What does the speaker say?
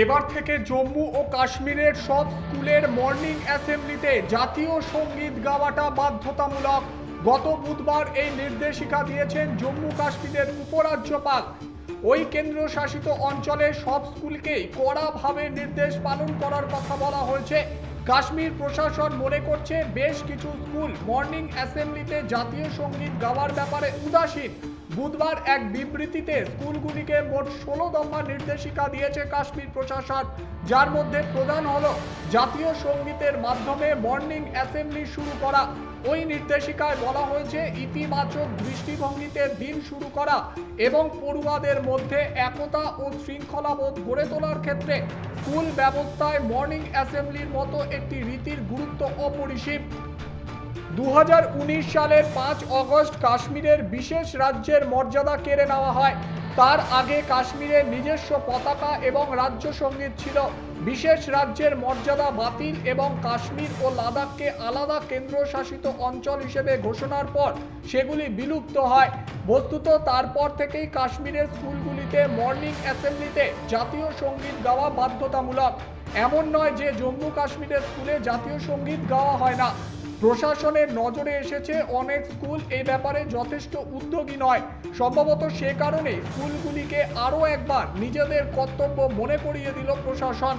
এবার থেকে জম্মু ও কাশ্মীরের সব স্কুলের মর্নিং অ্যাসেম্বলিতে জাতীয় সংগীত গাওয়াটা বাধ্যতামূলক। গত বুধবার এই নির্দেশিকা দিয়েছেন জম্মু কাশ্মীরের উপরাজ্যপাল। ওই কেন্দ্রশাসিত অঞ্চলের সব স্কুলকেই কড়াভাবে নির্দেশ পালন করার কথা বলা হয়েছে। কাশ্মীর প্রশাসন মনে করছে, বেশ কিছু স্কুল মর্নিং অ্যাসেম্বলিতে জাতীয় সংগীত গাওয়ার ব্যাপারে উদাসীন। বুধবার এক বিবৃতিতে স্কুলগুলিকে মোট ষোলো দফা নির্দেশিকা দিয়েছে কাশ্মীর প্রশাসন, যার মধ্যে প্রধান হল জাতীয় সঙ্গীতের মাধ্যমে মর্নিং অ্যাসেম্বলি শুরু করা। ওই নির্দেশিকায় বলা হয়েছে, ইতিবাচক দৃষ্টিভঙ্গিতে দিন শুরু করা এবং পড়ুয়াদের মধ্যে একতা ও শৃঙ্খলাবোধ গড়ে তোলার ক্ষেত্রে স্কুল ব্যবস্থায় মর্নিং অ্যাসেম্বলির মতো একটি রীতির গুরুত্ব অপরিসীম। দু হাজার উনিশ সালের পাঁচ অগস্ট কাশ্মীরের বিশেষ রাজ্যের মর্যাদা কেড়ে নেওয়া হয়। তার আগে কাশ্মীরের নিজস্ব পতাকা এবং রাজ্য সংগীত ছিল। বিশেষ রাজ্যের মর্যাদা বাতিল এবং কাশ্মীর ও লাদাখকে আলাদা কেন্দ্রশাসিত অঞ্চল হিসেবে ঘোষণার পর সেগুলি বিলুপ্ত হয়। বস্তুত তারপর থেকেই কাশ্মীরের স্কুলগুলিতে মর্নিং অ্যাসেম্বলিতে জাতীয় সংগীত গাওয়া বাধ্যতামূলক। এমন নয় যে জম্মু কাশ্মীরের স্কুলে জাতীয় সংগীত গাওয়া হয় না। প্রশাসনের নজরে এসেছে অনেক স্কুল। এই ব্যাপারে যথেষ্ট উদ্যোগী নয়। সম্ভবত সে কারণে স্কুলগুলিকে আরও একবার নিজেদের কর্তব্য মনে করিয়ে দিল প্রশাসন।